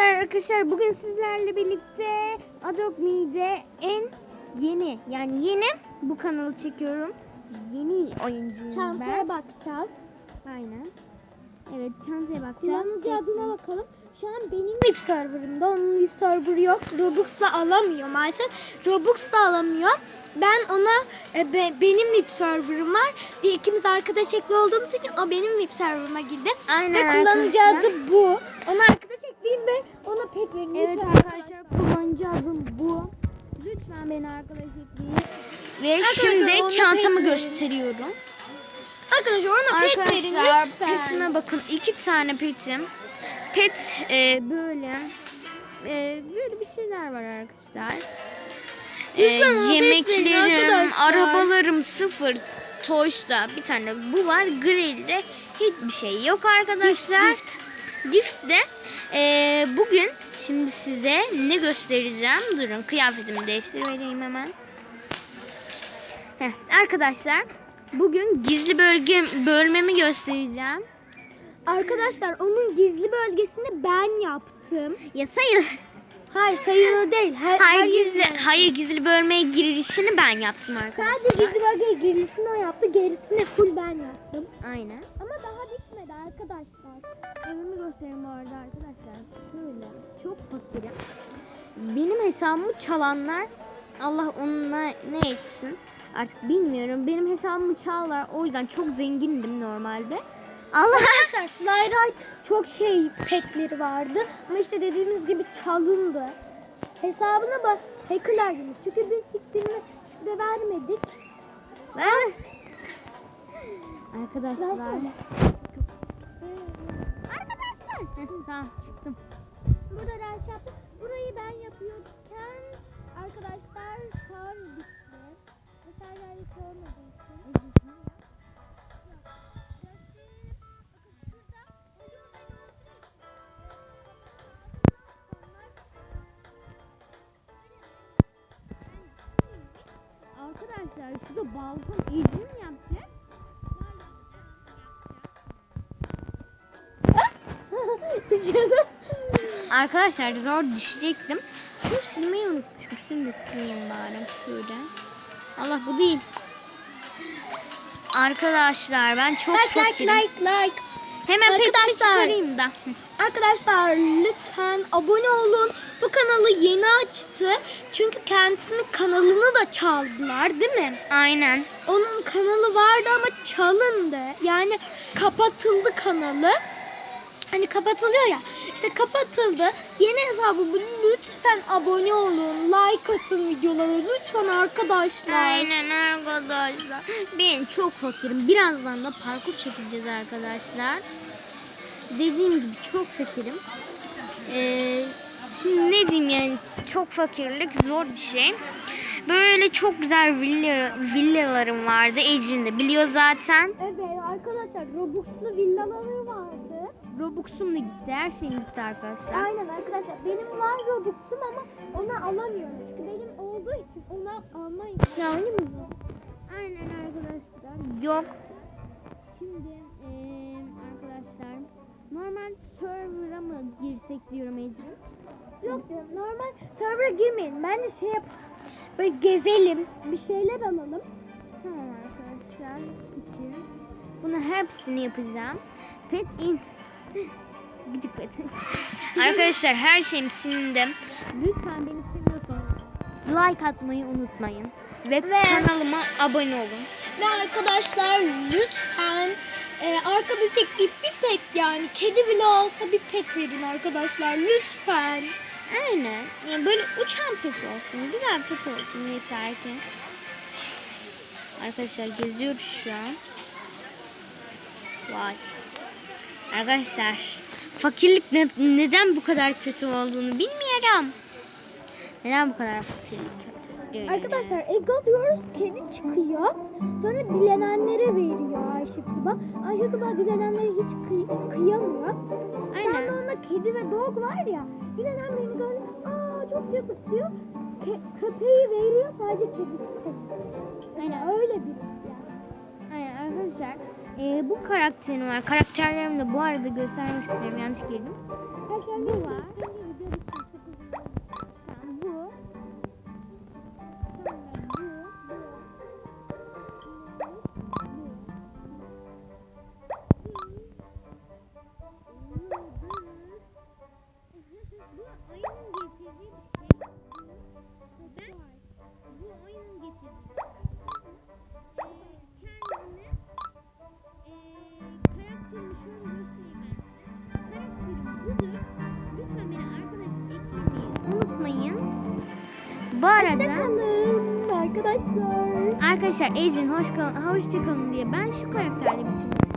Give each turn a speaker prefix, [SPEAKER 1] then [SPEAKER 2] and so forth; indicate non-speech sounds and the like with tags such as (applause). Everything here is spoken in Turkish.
[SPEAKER 1] Merhabalar arkadaşlar. Bugün sizlerle birlikte Adopt Me'de en yeni yani yeni bu kanalı çekiyorum. Yeni oyuncuyum
[SPEAKER 2] Çantaya
[SPEAKER 1] ben.
[SPEAKER 2] bakacağız.
[SPEAKER 1] Aynen. Evet çantaya bakacağız.
[SPEAKER 2] Kullanıcı adına bakalım. Şu an benim web serverımda. Onun web serverı yok. Robux'la alamıyor maalesef. Robux da alamıyor. Ben ona e, be- benim web serverım var. Ve ikimiz arkadaş ekli olduğumuz için o benim web serverıma girdi.
[SPEAKER 1] Aynen
[SPEAKER 2] ve kullanıcı
[SPEAKER 1] arkadaşlar.
[SPEAKER 2] adı bu. Ona ekleyeyim ve ona pet verin.
[SPEAKER 1] Evet
[SPEAKER 2] Lütfen.
[SPEAKER 1] arkadaşlar kullanıcı adım bu. Lütfen beni arkadaş ekleyin. Ve
[SPEAKER 2] Arkadaşlar,
[SPEAKER 1] şimdi çantamı gösteriyorum.
[SPEAKER 2] Arkadaşlar ona pet verin
[SPEAKER 1] Arkadaşlar
[SPEAKER 2] lütfen.
[SPEAKER 1] petime bakın iki tane petim. Pet e, böyle e, böyle bir şeyler var arkadaşlar. E, yemeklerim,
[SPEAKER 2] arkadaşlar.
[SPEAKER 1] arabalarım sıfır. Toys'ta bir tane bu var. Grill'de hiçbir şey yok arkadaşlar.
[SPEAKER 2] Gift,
[SPEAKER 1] Gift'te e, bugün şimdi size ne göstereceğim? Durun kıyafetimi değiştireyim hemen. Heh, arkadaşlar bugün gizli bölge bölmemi göstereceğim.
[SPEAKER 2] Arkadaşlar onun gizli bölgesini ben yaptım.
[SPEAKER 1] Ya sayılır.
[SPEAKER 2] Hayır sayılı değil. Her,
[SPEAKER 1] Hayır
[SPEAKER 2] her
[SPEAKER 1] gizli
[SPEAKER 2] yerinden.
[SPEAKER 1] hayır gizli bölmeye girişini ben yaptım arkadaşlar.
[SPEAKER 2] Sadece gizli bölgeye girişini o yaptı. Gerisini full ben yaptım.
[SPEAKER 1] Aynen.
[SPEAKER 2] Ama daha arkadaşlar.
[SPEAKER 1] Evimi göstereyim bu arada arkadaşlar. Şöyle çok fakirim. Benim hesabımı çalanlar Allah onunla ne etsin artık bilmiyorum. Benim hesabımı çaldılar. O yüzden çok zengindim normalde. Allah (laughs)
[SPEAKER 2] Arkadaşlar Flyride çok şey petleri vardı. Ama işte dediğimiz gibi çalındı. Hesabına bak hackerlar girmiş. Çünkü biz hiçbirine şifre vermedik.
[SPEAKER 1] Ben... Arkadaşlar. Arkadaşlar. (laughs) Tamam çıktım.
[SPEAKER 2] Burada ders yaptık. Burayı ben yapıyorken arkadaşlar kar bitti. Olmadığı için.
[SPEAKER 1] Arkadaşlar şurada balkon mi yapacak?
[SPEAKER 2] Canım. (laughs)
[SPEAKER 1] Arkadaşlar zor düşecektim. Şunu silmeyi unutmuşum. Şunu da sileyim bari şöyle. Allah bu değil. Arkadaşlar ben çok
[SPEAKER 2] like like
[SPEAKER 1] fakirim.
[SPEAKER 2] like like.
[SPEAKER 1] Hemen petimi
[SPEAKER 2] Arkadaşlar.
[SPEAKER 1] çıkarayım da.
[SPEAKER 2] Arkadaşlar lütfen abone olun. Bu kanalı yeni açtı. Çünkü kendisinin kanalını da çaldılar değil mi?
[SPEAKER 1] Aynen.
[SPEAKER 2] Onun kanalı vardı ama çalındı. Yani kapatıldı kanalı. Hani kapatılıyor ya. İşte kapatıldı. Yeni hesabı bu. Lütfen abone olun. Like atın videolara. Lütfen arkadaşlar.
[SPEAKER 1] Aynen arkadaşlar. Ben çok fakirim. Birazdan da parkur çekeceğiz arkadaşlar. Dediğim gibi çok fakirim. Ee, şimdi ne diyeyim yani çok fakirlik zor bir şey. Böyle çok güzel villa, villalarım vardı. Ecrin de biliyor zaten.
[SPEAKER 2] Evet arkadaşlar Robux'lu villaları vardı.
[SPEAKER 1] Robux'um da gitti. Her şeyim gitti arkadaşlar.
[SPEAKER 2] Aynen arkadaşlar. Benim var Robux'um ama onu alamıyorum. Çünkü benim olduğu için ona alma imkanım yok.
[SPEAKER 1] Aynen arkadaşlar. Yok. Şimdi eee, arkadaşlar normal server'a mı girsek diyorum Ecrin.
[SPEAKER 2] Yok diyorum. Normal server'a girmeyin. Ben de şey yap böyle gezelim. Bir şeyler alalım.
[SPEAKER 1] Tamam arkadaşlar için. Bunu hepsini yapacağım. Pet in. Pet. arkadaşlar her şeyim silindi. Lütfen beni seviyorsanız like atmayı unutmayın. Ve,
[SPEAKER 2] Ve-
[SPEAKER 1] kanalıma abone olun.
[SPEAKER 2] Ve arkadaşlar lütfen e, arkamı çektiğim bir pet yani kedi bile olsa bir pet verin arkadaşlar lütfen.
[SPEAKER 1] Aynen. Yani böyle uçan pet olsun. Güzel pet olsun yeter ki. Arkadaşlar geziyoruz şu an. Vay. Arkadaşlar fakirlik ne- neden bu kadar kötü olduğunu bilmiyorum. Neden bu kadar fakirlik kötü?
[SPEAKER 2] Arkadaşlar egg alıyoruz kedi çıkıyor. Sonra dilenenlere veriyor Ayşe Kuba. Ayşe Kuba dilenenlere hiç kıy- kıyamıyor.
[SPEAKER 1] Aynen.
[SPEAKER 2] Sonra ona kedi ve dog var ya. Dilenen birini gördü. Aa çok yazık diyor. Ke- köpeği veriyor sadece kedisi.
[SPEAKER 1] Aynen.
[SPEAKER 2] Öyle bir yani.
[SPEAKER 1] Aynen arkadaşlar arkadaşlar e, bu karakterim var. Karakterlerimi de bu arada göstermek isterim. Yanlış girdim.
[SPEAKER 2] Arkadaşlar
[SPEAKER 1] bu var.
[SPEAKER 2] Bu. Bu oyunun getirdiği bir şey. Bu oyunun getirdiği Bu arada...
[SPEAKER 1] Arkadaşlar. Arkadaşlar Ejin hoş kal hoşçakalın diye ben şu karakterle bitirmek